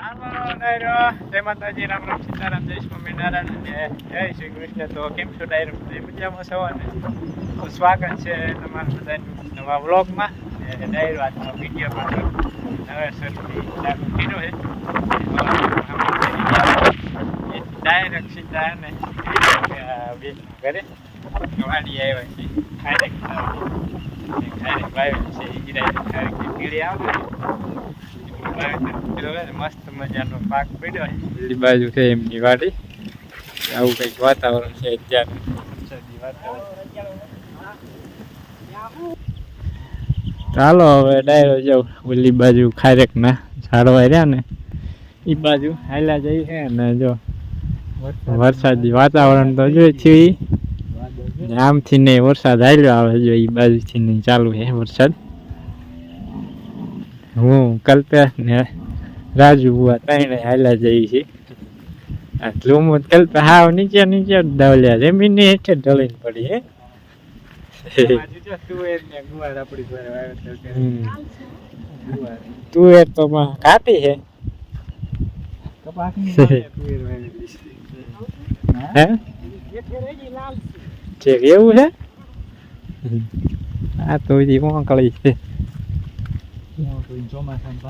જય માતાજી, રામ રામ સીતારામ, જય સ્વામી નારાયણ અને જય શ્રી કૃષ્ણ. તો કેમ છો ડાયરો? મજામાં છો અને સ્વાગત છે તમારા બધાનું નવા વ્લોગમાં. અને ડાયરો આજનો વીડિયો પણ નવેસરથી ચાલુ કર્યો છે. ડાયરેક્ટ સીધા ને બેન ઘરે વાડી આવ્યા છે ખારેક ખારેક વાવ્યું છે એ ડાયરેક્ટ કીડી આવે મસ્ત મજાનો પાક પડ્યો પેલી બાજુ છે એમની વાડી. આવું કંઈક વાતાવરણ છે અત્યારે. ચાલો હવે ડાયરો જાવ ઓલી બાજુ ખારેક ના ઝાડવા રહ્યા ને એ બાજુ હાલ્યા જઈ છે ને જો. વરસાદી વાતાવરણ તો જોઈ થયું આમથી ને વરસાદ હાલ્યો આવે જો એ બાજુથી નહીં ચાલુ છે વરસાદ. હું કલ્પેશ ને રાજુ બુઆ ત્રણે હાલા જઈ છે. આ હું કલ્પે હાવ નીચે નીચે ડવલ્યા જમીનની હેઠે ઢળીને પડી હે તુવેર તો કાપી હે હે? ઠીક એવું છે? આ તો હજી મોકળી છે.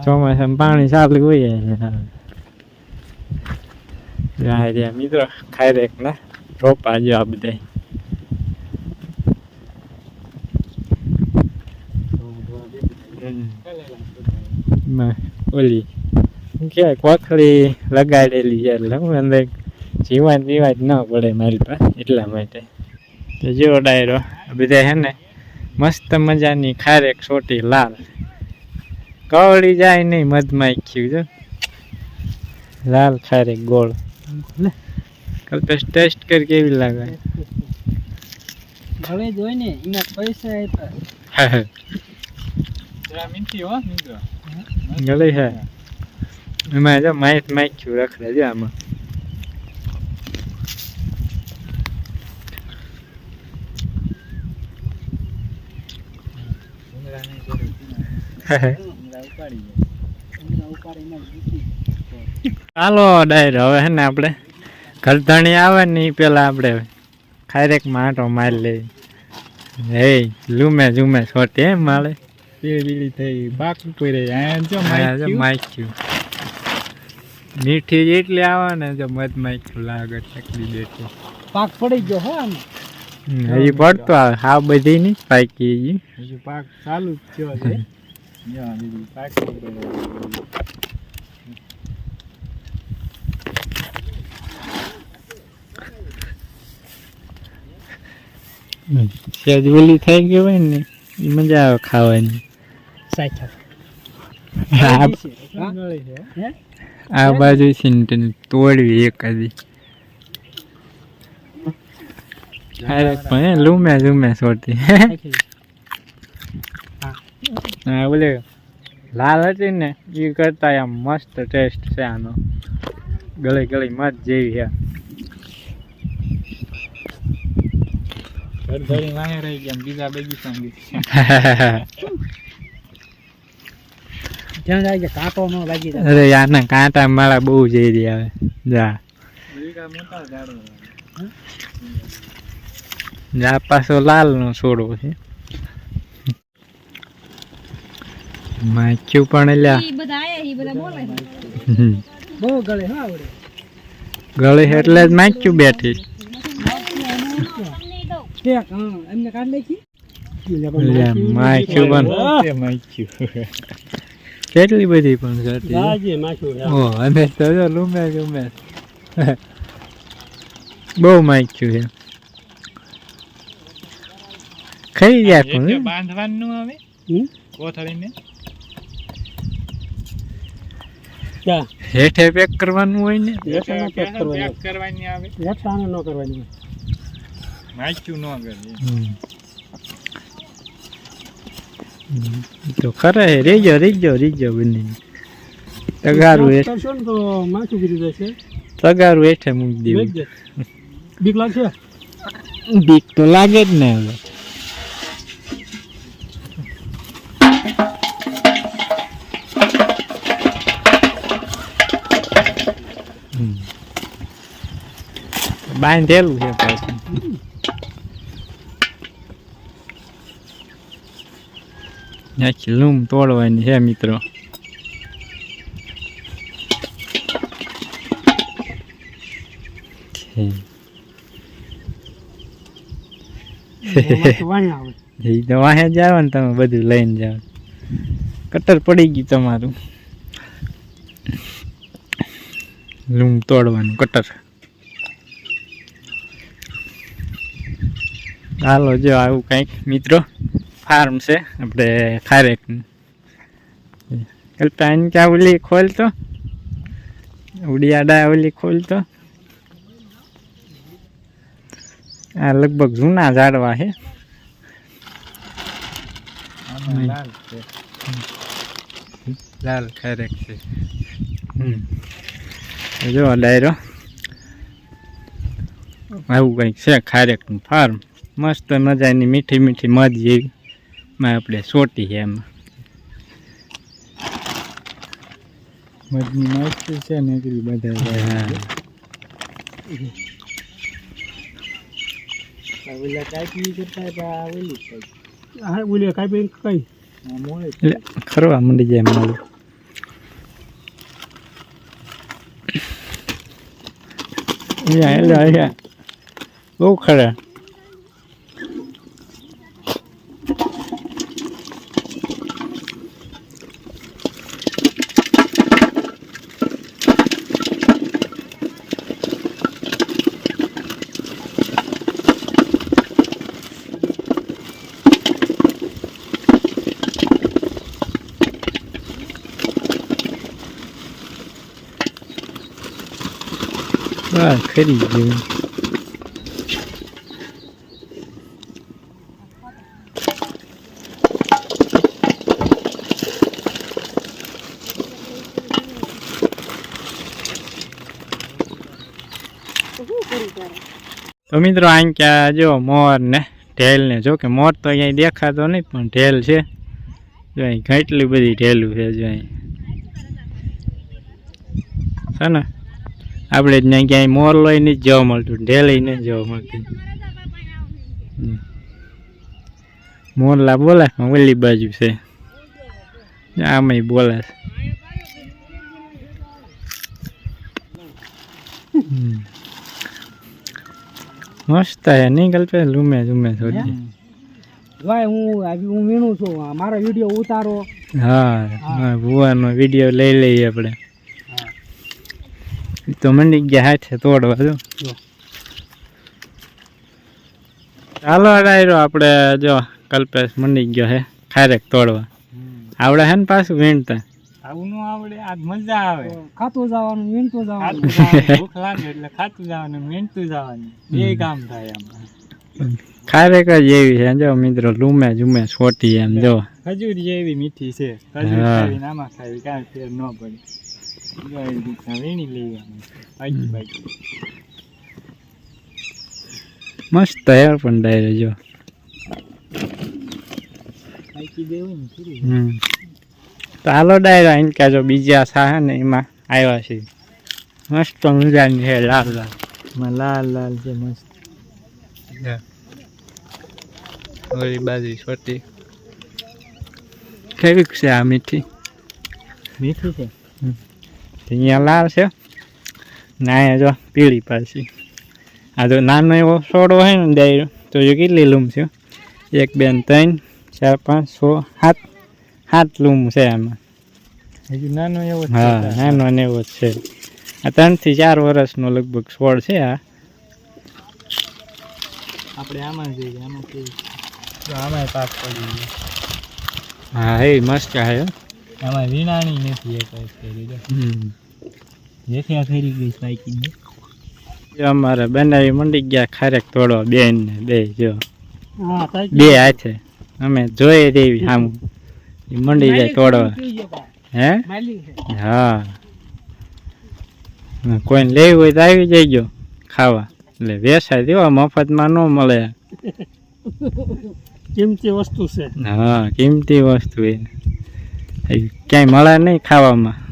ચોમાસામાં પાણી સારું હોય છે મિત્રો, ખાઈ રેક ના રોપા જો આ બધા ઓલી. કહેવાય કોથળી લગાડેલી છે એટલે હું અંદર જીવાત જીવાત ન પડે મારી પાસે એટલા માટે. તો જો ડાયરો બધા હે ને, મસ્ત મજાની ખારેક સોટી લાલ. કવળી જાય નહીં મધમાં ખીયું જો. લાલ ખારે ગોળ. કલ્પેશ ટેસ્ટ કરી કેવી લાગે. હવે જોઈ ને એના પૈસા આપ્યા. ગલે હે. એમાં જો માઇક માઇક છું રખડે જો આમાં. ચાલો ડાયરો હવે હે ને આપણે ઘરધણી આવે ને એ પેલા આપણે ખારેકમાં આંટો મારી લઈ હે લૂમે ઝૂમે છોટી હે માળે. હા, જો માખ્યું મીઠી એટલી આવે ને જો મધ માખ્યું લાગે ચકલી બેઠી. પાક પડી ગયો હો આમ. હજી પડતો આવે. હા બધી નહીં પાકી હજી. પાક ચાલુ જ થયો છે. પાક સેજ ઓલી થઈ ગઈ હોય ને એ મજા આવે ખાવાની. આ આ બાજુ છે ને તેને તોડવી એક હજી અરે પણ લુમ્યા લૂમે ઝૂમે ઓલે લાલ હતી ને એ કરતા આમ મસ્ત ટેસ્ટ છે આનો. ગળી ગળી મત જેવી છે. ઘરધણી વાહે રહી ગયા બીજા બગીચા ત્યાં જાય કે કાંટો ન લાગી જાય. અરે યારના કાંટા માળા બહુ જઈ રહ્યા હવે જા. મોટા જા પાછો લાલ નો છોડવો છે. માખ્યું પણ લ્યા ઈ બધા આયા ઈ બધા બોલે હમ. બહુ ગળે હા આવડે ગળી એટલે જ માચ્યું બેઠી એમને કાઢ કેટલી બધી પણ કરતી રાજે માખ્યું ઓ અમે તો જો લૂમે લૂમે બહુ માચ્યું છે ખાઈ ગયા બાંધવાનું આવે કોથળીને ક્યાં? હેઠે પેક કરવાનું હોય ને? હેઠળ પેક કરવાની. કરવાની આવે. હેઠળ આને ન કરવાની માખ્યું ન કરે તો ખરે રેજો રેજો રેજો બંને. તગારું હેઠ. કરશો ને તો માથું ગીરી જશે. તગારું હેઠે મૂકી દેવું. બીક લાગશે? બીક તો લાગે જ ને હવે. બાંધેલું છે પાછું આખી લૂમ તોડવાની છે મિત્રો વાહે જાવ ને તમે બધું લઈને જાવ કટર પડી ગયું તમારું લૂમ તોડવાનું કટર હાલો જો આવું કંઈક મિત્રો ફાર્મ છે. આપણે ખારેકનું કલ્પા એને ક્યાં ઓલી ખોલતો? ઉડિયાડા ઓલી ખોલતો? આ લગભગ જૂના ઝાડવા છે. લાલ ખારેક છે. જો ડાયરો. આવું કંઈક છે ખારેકનું ફાર્મ મસ્ત મજાની મીઠી મીઠી મધ જેવી માં આપણે સોટી છે એમાં. મધની મસ્ત છે ને બધા હા. ખરવા મંડી જાય મારું. બહુ ખરા. બસ ખરી ગયું તો મિત્રો અહીં ક્યાં જો મોર ને ઢેલ ને, જો કે મોર તો અહીંયા દેખાતો નહીં, પણ ઢેલ છે. જો અહીં કેટલી બધી ઢેલું છે, જો અહીં. છે ને? આપણે ત્યાં ક્યાંય મોર લઈને જ જોવા મળતું ઢેલી નહીં જોવા મળતું. મોરલા બોલે વલી ઓલી બાજુ છે. આમાં બોલે. મસ્ત હે નહીં ગલ્પે લૂમે ઝૂમે થોડી. ભાઈ હું આવી હું વીણું છું. મારો વીડિયો ઉતારો. હા ભુવાનો વીડિયો લઈ લઈએ આપણે. તો મંડી ગયા હાથે તોડવા જો. ચાલો ડાયરો આપણે જો કલ્પેશ મંડી ગયો હે ખારેક તોડવા. આવડે હે ને પાછું વીણતા? આવું આવડે આજ મજા આવે. ખાતું જવાનું વીણતું જવાનું. ભૂખ લાગે એટલે ખાતું જવાનું વીણતું જવાનું. બે કામ થાય આમાં ખારેક જ એવી છે જો મિત્રો લૂમે ઝૂમે છોટી એમ જો. ખજૂર જેવી મીઠી છે. ખજૂર આમાં ખાવી કાંઈ ફેર ન પડે. મસ્ત હે પણ ડાયરે જો. તો હાલો ડાયરો અહીં કાજો બીજા સા ને એમાં આવ્યા છે. મસ્ત મજાની છે લાલ લાલ. એમાં લાલ લાલ છે મસ્ત. ઓલી બાજુ છોટી કેવીક છે આ મીઠી? મીઠી છે? અહીંયા લાલ છે. ને અહીંયા જો પીળી પાછી. આ જો નાનો એવો સોડો હોય ને ડાયરો તો જો કેટલી લૂમ છે? એક બે ત્રણ ચાર પાંચ છ સાત સાત લૂમ છે આમાં. હજુ નાનો એવો હા છે. નાનો ને એવો જ છે. આ ત્રણથી ચાર વર્ષનો લગભગ છોડ છે આ. આપણે આમાં જોઈએ આમાં આમાં પાક પડી ગયો. હા એ મસ્ત છે. હો. આમાં વીણાણી નથી એક કરી દો હમ. જેથી ફેરી ગઈ સ્પાઈકિંગ અમારે બનાવી મંડી ગયા ખારેક તોડવા બેન ને બે જો. બે હાથે. અમે જોઈએ તેવી આમ. મંડી જાય તોડવા. હે. હા કોઈને લેવી હોય તો આવી જઈજો ખાવા. એટલે વેસાય દેવા મફતમાં ન મળે. કિંમતી વસ્તુ છે. હા કિંમતી વસ્તુ એ. એ ક્યાંય મળે નહીં ખાવામાં.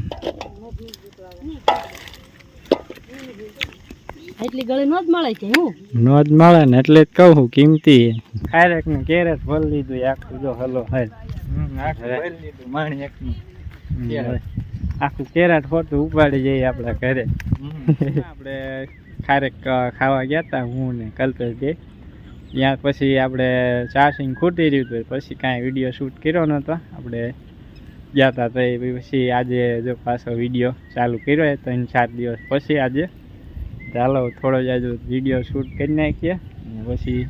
એટલી ગળે નો જ મળે છે હું? નો જ મળે ને એટલે જ કહું કિંમતી ખારેક ને કેરેટ ભરી લીધું આખું જો હલો. હે. હમ, આખું ભરી લીધું માણી એકનું. આખું કેરેટ ખોટું ઉપાડી જઈએ આપણા ઘરે. આપણે ખારેક ખાવા ગયા હતા હું ને કલ્પેશ બે ત્યાં પછી આપણે ચાર્જિંગ ખૂટી રહ્યું હતું પછી કાંઈ વીડિયો શૂટ કર્યો નહોતો. આપણે ગયા હતા તો એ પછી આજે જો પાછો વીડિયો ચાલુ કર્યો તો ત્રણ ચાર દિવસ પછી આજે ચાલો, થોડો જ આજે વીડિયો શૂટ કરી નાખીએ અને પછી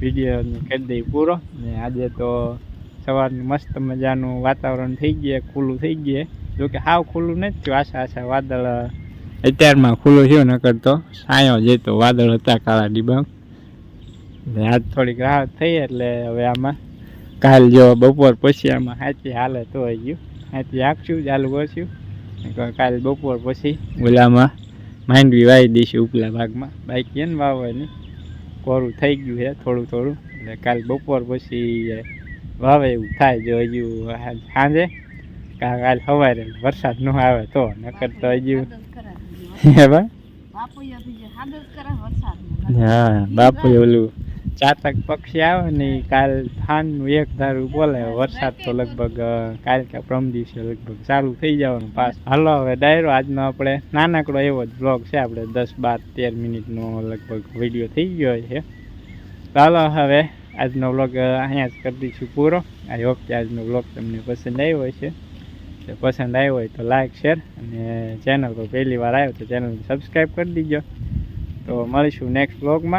વીડિયો કરી દઈએ પૂરો. ને આજે તો સવારનું મસ્ત મજાનું વાતાવરણ થઈ ગયું ખુલ્લું થઈ ગયું. જોકે હાવ ખુલ્લું નથી થયું આશા આશા વાદળ અત્યારમાં ખુલ્લું થયું, નકર તો સાયો જતો વાદળ હતા કાળા ડિબાંગ. ને આજ થોડીક રાહત થઈ એટલે હવે આમાં કાલ જો બપોર પછી આમાં સાચી હાલે તો ગયું. સાચી આખશું ચાલુ કરશું. કાલ બપોર પછી ઓલામાં માંડવી વાવી દઈશું ઉપલા ભાગમાં. બાઈક ને વાવવાની કોરું થઈ ગયું છે થોડું થોડું. એટલે કાલ બપોર પછી વાવે એવું થાય જો હજુ સાંજે. કાલ સવારે વરસાદ ન આવે તો નકર તો હજુ હે ભાઈ? હા બાપુ ઓલું ચાતક પક્ષી આવે ને કાલ થાનનું એક ધારું બોલે, વરસાદ તો લગભગ કાલ કે પ્રમ દિવસે લગભગ ચાલુ થઈ જવાનું પાસ હાલો, હવે ડાયરો, આજનો આપણે નાનકડો એવો જ બ્લોગ છે. આપણે દસ બાર તેર મિનિટનો લગભગ વીડિયો થઈ ગયો છે. ચાલો હવે આજનો બ્લોગ અહીંયા જ કરી દઈશું પૂરો. આઈ હોપ કે આજનો બ્લોગ તમને પસંદ આવ્યો હશે. તો પસંદ આવ્યો હોય તો લાઈક શેર અને ચેનલ પર પહેલી વાર આવ્યો તો ચેનલ સબસ્ક્રાઈબ કરી દીજો. તો મળીશું નેક્સ્ટ બ્લોગમાં